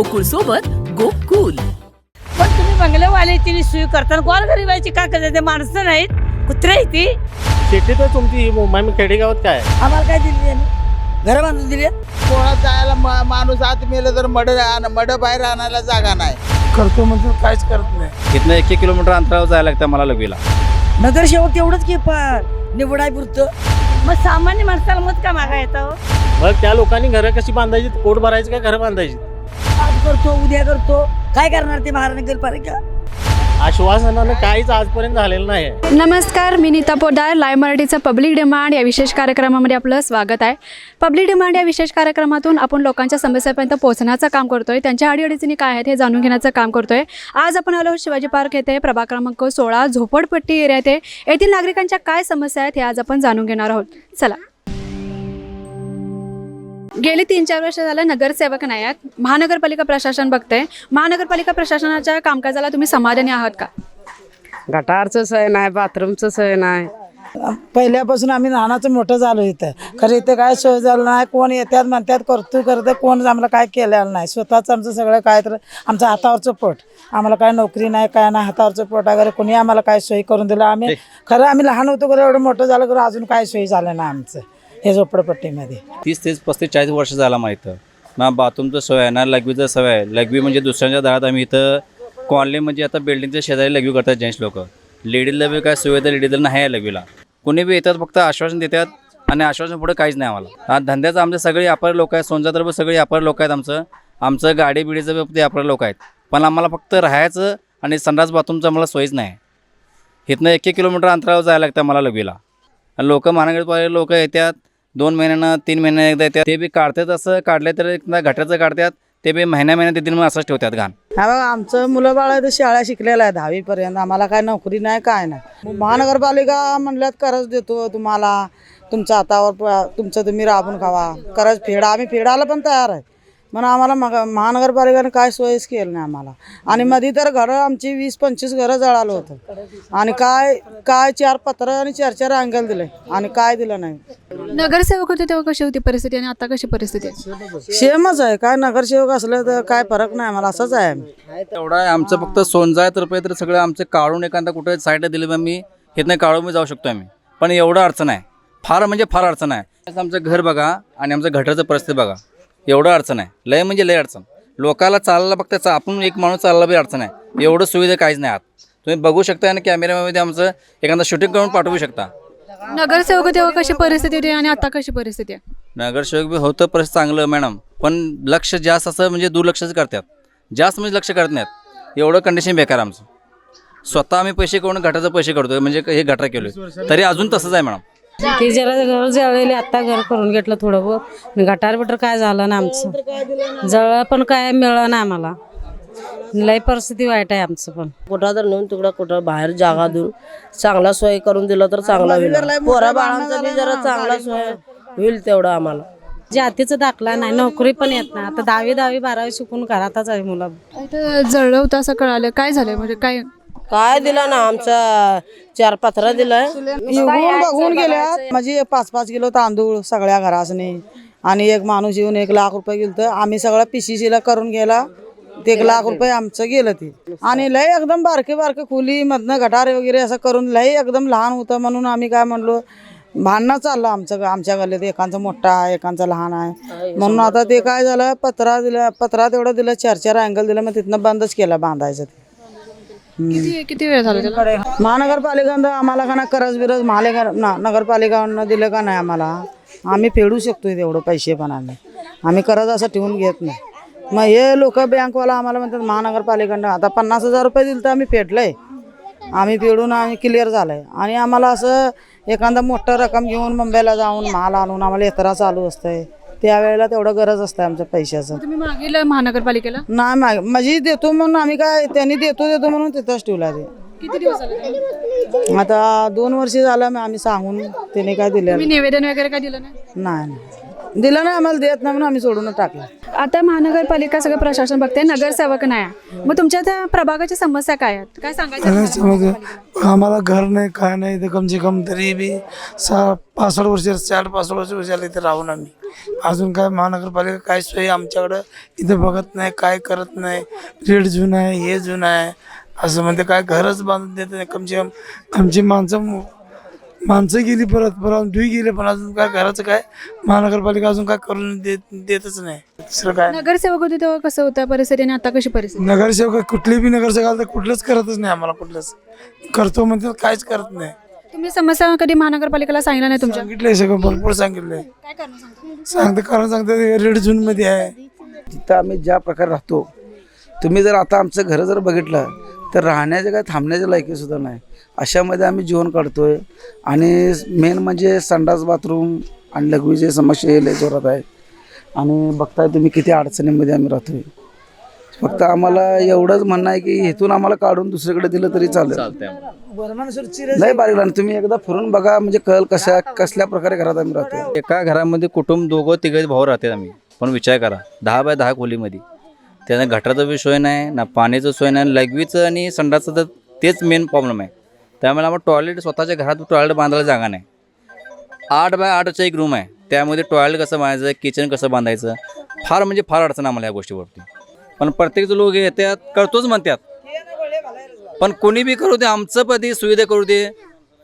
गोकुळ सोबत गोकुल. पण तुम्ही बंगल्यावाल्याची सोय करताना कोण गरीबाची काय करते ते माणसं नाहीत. कुत्रे आहेत ती. सिटीतच तुमची ही मुंबई मग खेडेगावात काय आहे? आम्हाला काय दिली त्यांनी घर बांधून दिली कोणात जायला मा- माणूस आत मेलं तर मड मड बाहेर आणायला जागा नाही. करतो म्हणजे काहीच करत नाही. इथनं एक एक किलोमीटर अंतरावर जायला लागतं मला लगवीला. नगरसेवक तेवढंच की पण निवडाय पुरतं. मग सामान्य माणसाला मत का मागा येतं हो? मग त्या लोकांनी घरं कशी बांधायची? पोट भरायचं का घरं बांधायची? आज करतो उद्या करतो. काय करणार ते महानगरपालिका आश्वासनानं काहीच आजपर्यंत झालेलं नाही नमस्कार मी नीता पोदार. लाईव्ह मराठीचं पब्लिक डिमांड या विशेष कार्यक्रमामध्ये आपलं स्वागत आहे. पब्लिक डिमांड या विशेष कार्यक्रमातून आपण लोकांच्या समस्यापर्यंत पोहोचण्याचं काम करतोय. त्यांच्या अडीअडचणी काय आहेत हे जाणून घेण्याचं काम करतोय. आज आपण आलो शिवाजी पार्क येथे प्रभाग क्रमांक सोळा झोपडपट्टी एरिया येथे. येथील नागरिकांच्या काय समस्या आहेत हे आज आपण जाणून घेणार आहोत. चला. गेली तीन चार वर्ष झालं नगरसेवक नाही आहेत. महानगरपालिका प्रशासन बघतंय. महानगरपालिका प्रशासनाच्या कामकाजाला तुम्ही समाधानी आहात का? गटारचं सोय नाही बाथरूमचं सोय नाही. पहिल्यापासून आम्ही लहानाचं मोठं झालो इथं. खरं इथं काय सोय झालं नाही कोण येतात म्हणतात करतो करतं कोण आम्हाला काय केलेलं नाही. स्वतःच आमचं सगळं काय तर आमचं हातावरचं पोट. आम्हाला काय नोकरी नाही काय नाही हातावरचं पोट वगैरे कोणी आम्हाला काय सोयी करून दिलं. आम्ही खरं आम्ही लहान होतो खरं एवढं मोठं झालं खरं अजून काय सोयी झालं नाही आमचं. हे झोपडपट्टीमध्ये. तीस तीस पस्तीस चाळीस वर्ष झाला मला इथं. ना बाथरूमचं सोय आहे ना लघवीचं सोय आहे. लघवी म्हणजे दुसऱ्यांच्या दारात आम्ही इथं कॉलनी म्हणजे आता बिल्डिंगच्या शेजारी लघवी करतात जेंट्स लोक. लेडीजला बी काय सुविधा लेडीजला नाही आहे लघवीला. कोणी बी येतात फक्त आश्वासन देतात आणि आश्वासन पुढे काहीच नाही आम्हाला. धंद्याचं आमचे सगळे व्यापारी लोक आहेत सोनचा तर सगळे व्यापारी लोक आहेत आमचं. आमचं गाडी बिडीचं बी फक्त व्यापारी लोक आहेत. पण आम्हाला फक्त राहायचं आणि संडास बाथरूमचं आम्हाला सोयीच नाही. इथनं एक एक किलोमीटर अंतरावर जायला लागतं मला लघवीला. आणि लोक महानगरपालिका लोक येतात दोन महिन्यानं तीन महिन्यानं एकदा येतात. ते बी काढतात असं काढले तर एकदा घाट्याचं काढतात ते बी महिन्या महिन्यात येतील मग असंच ठेवतात घाण. हा बघा आमचं मुलं बाळ आहे तर शाळा शिकलेलं आहे दहावीपर्यंत. आम्हाला काय नोकरी नाही काय नाही. महानगरपालिका म्हणल्यात करज देतो तुम्हाला. तुमच्या हातावर प- तुमचं तुम्ही राबून खावा. करज फेडा. आम्ही फेडायला पण तयार आहे. पण आम्हाला मग महानगरपालिकेने काय सोयीच केलं नाही आम्हाला. आणि मध्ये तर घरं आमची वीस पंचवीस घरं जळालं होतं. आणि काय काय चार पत्र आणि चार चार अँगल दिले. आणि काय दिलं नाही. नगरसेवक होते तेव्हा कशी होती परिस्थिती आणि आता कशी परिस्थिती आहे? सेमच आहे. काय नगरसेवक असलं तर काय फरक नाही आम्हाला. असंच आहे एवढं आहे. आमचं फक्त सोनजाय तर्फे तर सगळं आमचं काढून एखादा कुठे साईडला दिलं मग मी इथनं काढून मी जाऊ शकतो आम्ही. पण एवढं अडचण आहे. फार म्हणजे फार अडचण आहे. आमचं घर बघा आणि आमचं घटाचं परिस्थिती बघा. एवढं अडचण आहे. लय म्हणजे लय अडचण. लोकाला चालायला फक्त चा- आपण एक माणूस चालला बी अडचण आहे. एवढं सुविधा काहीच नाही आत. तुम्ही बघू शकता आणि कॅमेऱ्यामध्ये आमचं एखादा शूटिंग करून पाठवू शकता. नगरसेवक तेव्हा कशी परिस्थिती होती आणि आता कशी परिस्थिती आहे? नगरसेवक बी होतं परिस्थिती चांगलं मॅडम पण लक्ष जास्त असं म्हणजे दुर्लक्षच करतात. जास्त म्हणजे लक्ष करत नाहीत. एवढं कंडिशन बेकार आमचं. स्वतः आम्ही पैसे करून गटाचे पैसे करतो म्हणजे हे गटार केलोय. तरी अजून तसंच आहे मॅडम ती जरा घर जळलेली आत्ता घर करून घेतलं थोडं बहुत गटार बिटर काय झालं ना आमचं? जळ पण काय मिळलं ना आम्हाला. लय परिस्थिती वाईट आहे आमचं पण. कुठं तर नेऊन तिकडं कुठं बाहेर जागा देऊन चांगला सोय करून दिलं तर चांगला होईल. पोरा बाळांचा बी जरा चांगला सोय होईल तेवढं आम्हाला. जातीचा दाखला नाही नोकरी पण येत नाही. आता दहावी दहावी बारावी शिकून घरातच आहे मुलं. इथं जळलं होतं असं कळालं. काय झालं म्हणजे काय? काय दिला ना आमचा? चार पत्रा दिलाय येऊन बघून गेल्या म्हणजे पाच पाच किलो तांदूळ सगळ्या घरासनी. आणि एक माणूस येऊन एक लाख रुपये गेलं तर आम्ही सगळं पिशीशीला करून गेला. ते एक लाख रुपये आमचं गेलं ते. आणि लय एकदम बारके बारके खुली मधनं गटारे वगैरे असं करून लय एकदम लहान होतं म्हणून आम्ही काय म्हणलो भांडणं चाललं आमचं आमच्या गल्लीत. एकांचा मोठा आहे एकांचा लहान आहे. म्हणून आता ते काय झालं पत्रा दिलं पत्रा तेवढं दिलं चार चार अँगल दिलं मग तिथनं बंदच केलं बांधायचं ते. किती किती वेळ झाला त्याला? महानगरपालिकानं आम्हाला का ना करज बिरज महानगर ना नगरपालिकानं दिलं का नाही आम्हाला? आम्ही फेडू शकतो तेवढं पैसे पण आम्ही. आम्ही करज असं ठेवून घेत नाही. मग हे लोक बँकवाला आम्हाला म्हणतात महानगरपालिकानं आता पन्नास हजार रुपये दिले तर आम्ही फेडलंय. आम्ही फेडून आम्ही क्लिअर झालंय. आणि आम्हाला असं एखादा मोठं रक्कम घेऊन मुंबईला जाऊन माल आणून आम्हाला येतरा चालू असतंय. त्यावेळेला तेवढं गरज असतं आमच्या पैशाचं. तुम्ही मागील महानगरपालिकेला? नाही माग म्हणजे देतो म्हणून आम्ही काय त्यांनी देतो देतो म्हणून तिथंच ठेवला ते. किती दिवस झाले? आता दोन वर्ष झालं मग आम्ही सांगून त्याने काय तुम्ही निवेदन वगैरे काय दिलं नाही नाही. दिलं नाही आम्हाला देत नाही म्हणून आम्ही सोडून टाकलं. आता महानगरपालिका सगळं प्रशासन बघते नगरसेवक नाही. मग तुमच्या त्या प्रभागाच्या समस्या काय आहेत? काय सांगायचं? समज आम्हाला घर नाही काय नाही तर कमसे कम तरी बी सहा पासष्ट वर्ष चार पासष्ट वर्ष वर्षाला इथे राहून आम्ही. अजून काय महानगरपालिका काय सोय आमच्याकडं इथं बघत नाही काय करत नाही रेड जुनं आहे हे जुनं आहे. असं म्हणते काय घरच बांधून देत नाही कमसे कम आमची माणसं माणसं गेली परत परत दुई गेले पण अजून काय घराचं काय? महानगरपालिका अजून काय करून देत देतच नाही. दुसरं काय? नगरसेवक होते तेव्हा कसं होतं परिस्थिती आणि आता कशी परिस्थिती? नगरसेवक कुठले बी नगरसेवक आले तर कुठलंच करतच नाही आम्हाला कुठलंच. करतो म्हणतात काहीच करत नाही. तुम्ही समस्या कधी महानगरपालिकेला सांगितलं नाही तुमच्या? सांगितलंय सगळं भरपूर सांगितलंय. सांगते कारण सांगते रेड झोनमध्ये आहे. तिथं आम्ही ज्या प्रकारे राहतो तुम्ही जर आता आमचं घर जर बघितलं तर राहण्याच्या काय थांबण्याच्या लायकी सुद्धा नाही. अशामध्ये आम्ही जीवन काढतोय. आणि मेन म्हणजे संडास बाथरूम आणि लघवीचे समस्या लय जोरात आहे. आणि बघताय तुम्ही किती अडचणीमध्ये आम्ही राहतोय. फक्त आम्हाला एवढंच म्हणणं आहे की इथून आम्हाला काढून दुसरीकडे दिलं तरी चालेल. नाही बारीक लहान तुम्ही एकदा फिरून बघा म्हणजे कळ कशा कसल्या प्रकारे घरात आम्ही राहतो एका घरामध्ये कुटुंब दोघं तिघं भाऊ राहतात आम्ही. पण विचार करा. दहा बाय दहा खोलीमध्ये. त्यानं गटाराचं बी सोय नाही ना पाण्याचं सोय नाही लघवीचं आणि संडासचं तर तेच मेन प्रॉब्लेम आहे. त्यामुळे आम्हाला टॉयलेट स्वतःच्या घरात टॉयलेट बांधायला जागा नाही. आठ बाय आठचा एक रूम आहे. त्यामध्ये टॉयलेट कसं बांधायचं किचन कसं बांधायचं फार म्हणजे फार अडचण आम्हाला या गोष्टीवरती. पण प्रत्येक लोक येतात करतोच म्हणतात. पण कोणी बी करू दे आमचं पदी सुविधा करू दे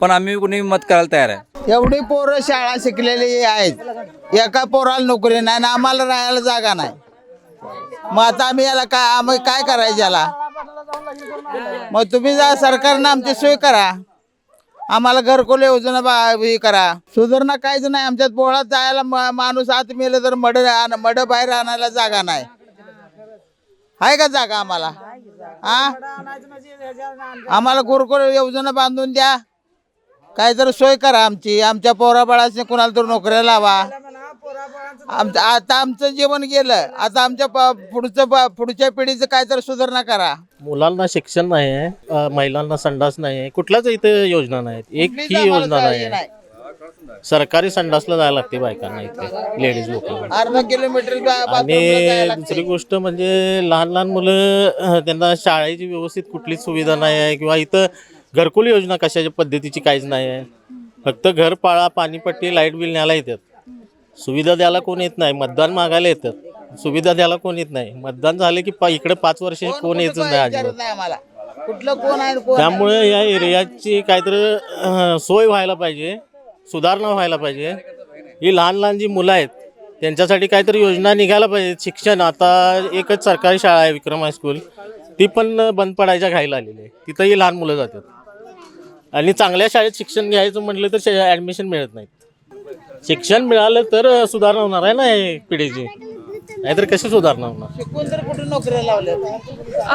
पण आम्ही कोणी मत करायला तयार आहे. एवढी पोरं शाळा शिकलेली आहेत. एका पोराला नोकरी नाही आणि आम्हाला राहायला जागा नाही. मग आता आम्ही याला काय आम्ही काय करायचं याला? मग तुम्ही जा सरकारनं आमची सोय करा. आम्हाला घरकुल योजना बा हे करा. सुधारणा काहीच नाही. आमच्यात पोळात जायला माणूस आत मेलं तर मड आण- मड बाहेर आणायला जागा नाही. आहे का जागा आम्हाला? हा आम्हाला घरकुल योजना बांधून द्या. काहीतरी सोय करा आमची. आमच्या पोराबाळाची कुणाला तर नोकऱ्या लावा. आमचं आता आमचं जीवन गेलं. आता आमच्या प- पुढचं प- पुढच्या पिढीचं काहीतरी सुधारणा करा. मुलांना शिक्षण नाही आहे अ, महिलांना संडास नाही आहे. कुठल्याच इथे योजना नाहीत. एक कुठलीच ही आम्हाला योजना हे नाही आहे. सरकारी संडासला जायला लागते बायकांना इथे लेडीज लोकांना अर्धा किलोमीटर आणि जायला. दुसरी गोष्ट म्हणजे लहान लहान मुलं अ, त्यांना शाळेची व्यवस्थित कुठलीच सुविधा नाही आहे किंवा इथं घरकुल योजना कशाच्या पद्धतीची काहीच नाही आहे. फक्त घर पाळा पाणीपट्टी लाइट बिल न्यायला येतात. सुविधा द्यायला कोण येत नाही मतदान मागायला येतात. सुविधा द्यायला कोण येत नाही. मतदान झाले की पा इकडे पाच वर्ष कोण येतच नाही अजिबात. आम्हाला. कुठलं कोण आहे कोण त्यामुळे या एरियाची काहीतरी अं, सोय व्हायला पाहिजे सुधारणा व्हायला पाहिजे. ही लहान लहान जी मुलं आहेत त्यांच्यासाठी काहीतरी योजना निघायला पाहिजे. शिक्षण आता एकच सरकारी शाळा आहे विक्रम हायस्कूल ती पण बंद पडायच्या घाईला आलेली आहे. तिथंही लहान मुलं जातात. आणि चांगल्या शाळेत शिक्षण घ्यायचं म्हटलं तर ॲडमिशन मिळत नाही शिक्षण मिळालं तर सुधारणा होणार आहे ना हे पिढीची? नाहीतर कशी सुधारणा होणार? शिकून तर कुठे नोकऱ्या लावल्या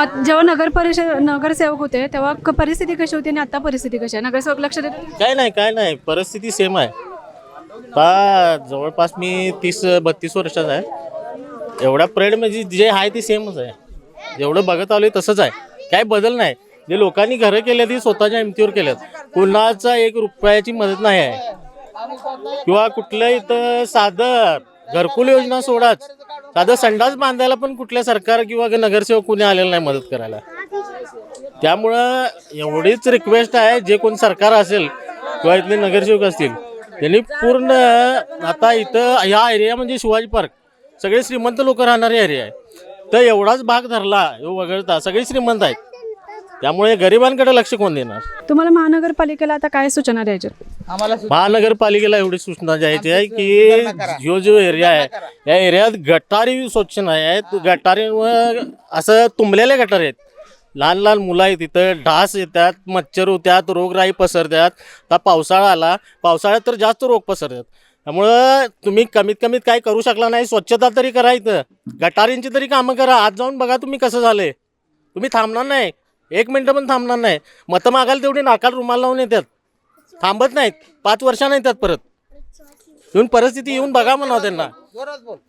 आत- जेव्हा नगर परिषद नगरसेवक होते तेव्हा क- परिस्थिती कशी होती आणि आता परिस्थिती कशी आहे? नगरसेवक लक्ष देतात काय नाही काय नाही. परिस्थिती सेम आहे. आता जवळपास मी तीस बत्तीस वर्षाचा आहे. एवढ्या परेड म्हणजे जे आहे ते सेमच आहे. जेवढं बघत आलोय तसंच आहे. काय बदल नाही. जे लोकांनी घरं केल्या ती स्वतःच्या हिमतीवर केल्यात कुणाचा एक रुपयाची मदत नाही आहे. किंवा कुठलं इथं साधं घरकुल योजना सोडाच. साधं संडास बांधायला पण कुठल्या सरकार किंवा नगरसेवक कुणी आलेलं नाही मदत करायला. त्यामुळं एवढीच रिक्वेस्ट आहे जे कोण सरकार असेल किंवा इथले नगरसेवक असतील त्यांनी पूर्ण आता इथं ह्या एरिया म्हणजे शिवाजी पार्क सगळे श्रीमंत लोक राहणारे एरिया आहे. तर एवढाच भाग धरला वगळता सगळे श्रीमंत आहेत. त्यामुळे गरिबांकडे लक्ष कोण देणार? तुम्हाला महानगरपालिकेला आता काय सूचना द्यायच्या? आम्हाला महानगरपालिकेला एवढी सूचना द्यायची आहे की जो जो एरिया आहे या एरियात गटारी स्वच्छ नाही आहेत गटारीवर असं तुंबलेले गटार आहेत. लहान लहान मुलं आहेत तिथं डास येतात मच्छर होत्यात रोगराई पसरतात. आता पावसाळा आला. पावसाळ्यात तर जास्त रोग पसरतात. त्यामुळं तुम्ही कमीत कमीत काय करू शकला नाही. स्वच्छता तरी करा इथं. गटारींची तरी कामं करा. आज जाऊन बघा तुम्ही कसं झालंय. तुम्ही थांबणार नाही. एक मिनटं पण थांबणार नाही. मतं मागायला तेवढी नाकाल रुमाल लावून येतात. थांबत नाहीत. पाच वर्षांना येतात परत. येऊन परिस्थिती येऊन बघा म्हणावं त्यांना.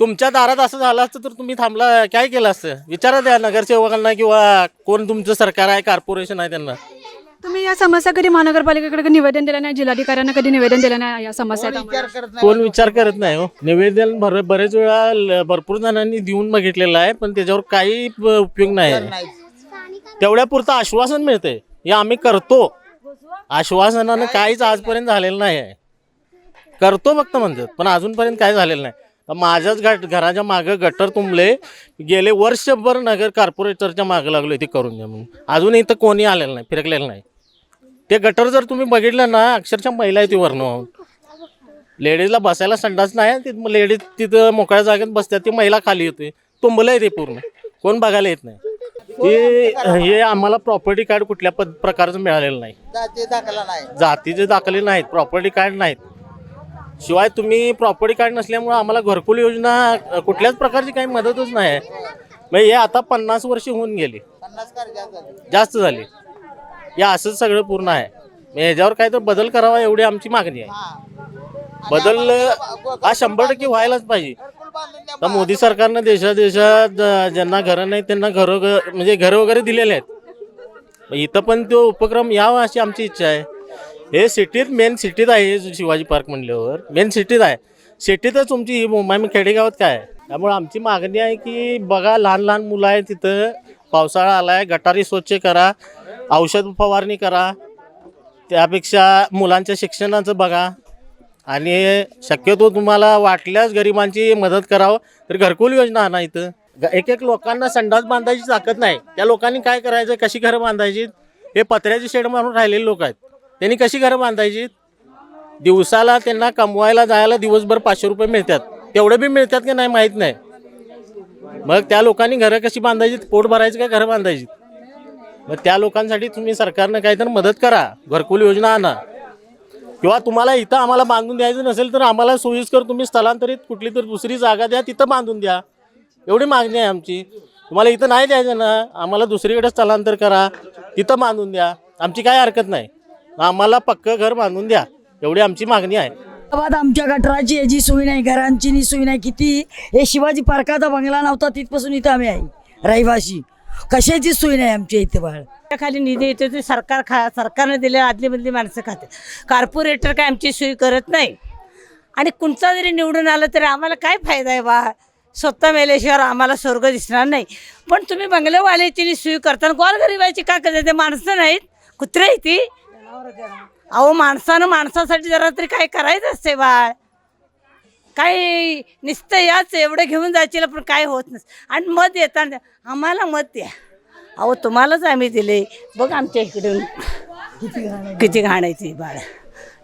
तुमच्या दारात असं झालं असतं तर तुम्ही थांबला काय केलं असतं? विचारा द्या नगरसेवकांना किंवा कोण तुमचं सरकार आहे कॉर्पोरेशन आहे त्यांना. तुम्ही या समस्या कधी महानगरपालिकेकडे निवेदन दिलं नाही? जिल्हाधिकाऱ्यांना कधी निवेदन दिलं नाही या समस्या आहेत आम्हाला? विचार करत नाही? कोण विचार करत नाही हो. निवेदन बरेच वेळा भरपूर जणांनी देऊन बघितलेलं आहे पण त्याच्यावर काही उपयोग नाही. तेवढ्यापुरतं आश्वासन मिळते. हे आम्ही करतो. आश्वासनानं काहीच आजपर्यंत झालेलं नाही आहे. करतो फक्त म्हणतात पण अजूनपर्यंत काय झालेलं नाही. माझ्याच गट घराच्या मागं गटर तुंबले. गेले वर्षभर नगर कॉर्पोरेटरच्या मागं लागलो ते करून द्या म्हणून. अजून इथं कोणी आलेलं नाही फिरकलेलं नाही. ते गटर जर तुम्ही बघितलं ना अक्षरशः महिला आहे ती वर्ण लेडीजला बसायला संडास नाही ती लेडीज तिथं मोकळ्या जागेत बसतात ती महिला खाली होते तुंबलंय ते पूर्ण. कोण बघायला येत नाही. ते हे आम्हाला प्रॉपर्टी कार्ड कुठल्या पद प्रकारचं मिळालेलं नाही. जाती दाखला नाही जातीचे दाखले नाहीत प्रॉपर्टी कार्ड नाहीत. शिवाय तुम्ही प्रॉपर्टी कार्ड नसल्यामुळं आम्हाला घरकुल योजना अ, कुठल्याच प्रकारची काही मदतच नाही आहे. म्हणजे हे आता पन्नास वर्ष होऊन गेली. पन्नास जास्त झाले. या असंच सगळं पूर्ण आहे. मग ह्याच्यावर काय तर बदल करावा एवढी आमची मागणी आहे. बदल हा शंभर टक्के व्हायलाच पाहिजे. तर मोदी सरकारनं देशा देशात ज्यांना घरं नाही त्यांना घरं म्हणजे घरं वगैरे दिलेले आहेत. इथं पण तो उपक्रम यावा अशी आमची इच्छा आहे. हे सिटीत मेन सिटीत आहे शिवाजी पार्क म्हणल्यावर. मेन सिटीत आहे. सिटीतच तुमची ही मुंबई खेडेगावात काय आहे? त्यामुळे आमची मागणी आहे की बघा लहान लहान मुलं आहेत तिथं. पावसाळा आला आहे गटारी स्वच्छ करा औषध फवारणी करा. त्यापेक्षा मुलांच्या शिक्षणाचं बघा. आणि शक्यतो तुम्हाला वाटल्यास गरिबांची मदत करावं. तर घरकुल योजना आणा इथं. ग- एक एक लोकांना संडास बांधायची ताकद नाही. त्या लोकांनी काय करायचं? कशी घरं बांधायची? हे पत्र्याचे शेड मारून राहिलेले लोक आहेत. त्यांनी कशी घरं बांधायची? दिवसाला त्यांना कमवायला जायला दिवसभर पाचशे रुपये मिळतात. तेवढे बी मिळतात की नाही माहीत नाही. मग त्या लोकांनी घरं कशी बांधायची? पोट भरायचं का घरं बांधायची? मग त्या लोकांसाठी तुम्ही सरकारनं काहीतरी मदत करा. घरकुल योजना आणा. किंवा तुम्हाला इथं आम्हाला बांधून द्यायचं नसेल तर आम्हाला सोयीस्कर तुम्ही स्थलांतरित कुठली तर दुसरी जागा द्या तिथं बांधून द्या. एवढी मागणी आहे आमची. तुम्हाला इथं नाही द्यायचं ना आम्हाला दुसरीकडे स्थलांतर करा तिथं बांधून द्या. आमची काय हरकत नाही. आम्हाला पक्कं घर बांधून द्या. एवढी आमची मागणी आहे. गावात आमच्या गटराची याची सोय नाही घरांची नी सोय नाही. किती हे शिवाजी पार्काचा बंगला नव्हता तिथपासून इथं आम्ही आहे. रहिवाशी कशाची सोय नाही आमच्या इथे बाळ? खाली निधी येतो ते सरकार खा सरकारने दिले आदली मधली माणसं खाते. कॉर्पोरेटर काय आमची सोय करत नाही. आणि कोणता जरी निवडून आलं तरी आम्हाला काय फायदा आहे बा स्वतः मेल्याशिवाय आम्हाला स्वर्ग दिसणार नाही. पण तुम्ही बंगलेवाल्याची सोय करताना गोर गरिबाची का करते ते माणसं नाहीत. कुत्रे ती. अहो माणसानं माणसासाठी जरा तरी काय करायचं असते बाळ? काय नुसतं याच एवढं घेऊन जायचे पण काय होत नसतं आणि मत येताना आम्हाला मत द्या. अहो तुम्हालाच आम्ही दिले. बघ आमच्या इकडून. किती घाण आहे ती बाळ.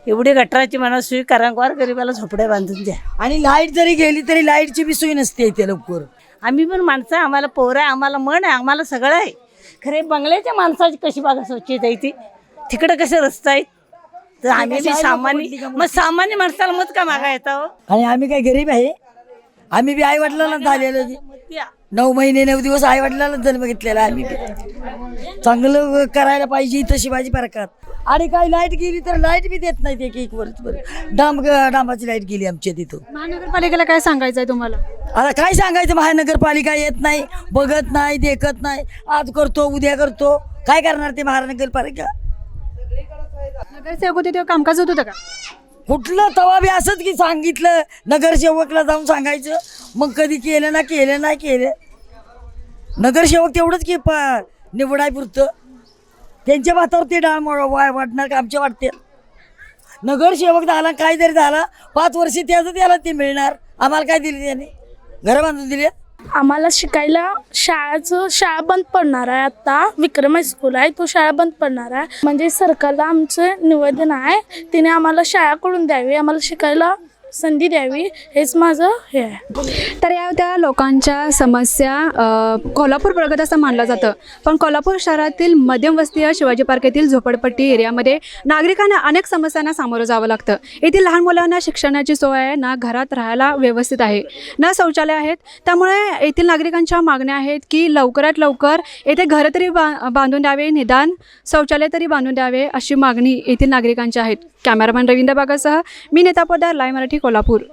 एवढी गटराची म्हणा सुई करा गोर गरिबाला झोपड्या बांधून द्या. आणि लाइट जरी गेली तरी लाईटची बी सोय नसते इथे लवकर. आम्ही पण माणसं आम्हाला पोरं आहे आम्हाला मन आहे आम्हाला सगळं आहे. खरे बंगल्याच्या माणसाची कशी बघा स्वच्छ आहे ती? तिकडं कसे रस्ते आहेत? तर आम्ही बी सामान्य मग सामान्य माणसाला मत का मागा येतं आणि आम्ही काय गरीब आहे. आम्ही बी आई वडिलांना झालेलो नऊ महिने नऊ दिवस आई वडिलांना जन्म घेतलेला आम्ही बी. चांगलं करायला पाहिजे इथं शिवाजी पार्कात आणि काय लाइट गेली तर लाइट बी देत नाहीत एक एक वर्ष डांब डांबाची लाइट गेली आमच्या तिथं. महानगरपालिकेला काय सांगायचं आहे तुम्हाला? आता काय सांगायचं? महानगरपालिका येत नाही बघत नाही देखत नाही. आज करतो उद्या करतो. काय करणार ते महानगरपालिका? नगरसेवक होते तेव्हा कामकाज होत होतं का? कुठलं? तवा बी असंच की सांगितलं. नगरसेवकला जाऊन सांगायचं. मग कधी केलं ना केलं नाही केलं. नगरसेवक तेवढंच की प निवडाय पुरतं. त्यांच्या भातावर ते डाळ वाय वाटणार का? आमच्या वाटते. नगरसेवक झाला काय जरी झाला. पाच वर्ष त्याचं त्याला ते मिळणार. आम्हाला काय दिले त्याने? घरं बांधून दिले आम्हाला शिकायला शाळाचं शाळा बंद पडणार आहे आता. विक्रम हायस्कूल आहे तो शाळा बंद पडणार आहे. म्हणजे सरकारला आमचं निवेदन आहे तिने आम्हाला शाळा करून द्यावी आम्हाला शिकायला संधी द्यावी हेच माझं हे आहे. तर या त्या लोकांच्या समस्या कोल्हापूर प्रगत असं मानलं जातं. पण कोल्हापूर शहरातील मध्यमवस्तीय शिवाजी पार्क येथील झोपडपट्टी एरियामध्ये नागरिकांना अनेक समस्यांना सामोरं जावं लागतं. येथील लहान मुलांना शिक्षणाची सोय आहे ना घरात राहायला व्यवस्थित आहे ना शौचालय आहेत. त्यामुळे येथील नागरिकांच्या मागण्या आहेत की लवकरात लवकर येथे घरं तरी बा बांधून द्यावे निदान शौचालय तरी बांधून द्यावे अशी मागणी येथील नागरिकांची आहेत कॅमेरामॅन रवींद्र बागासह मी नेता पोदार लाय मराठी कोल्हापूर.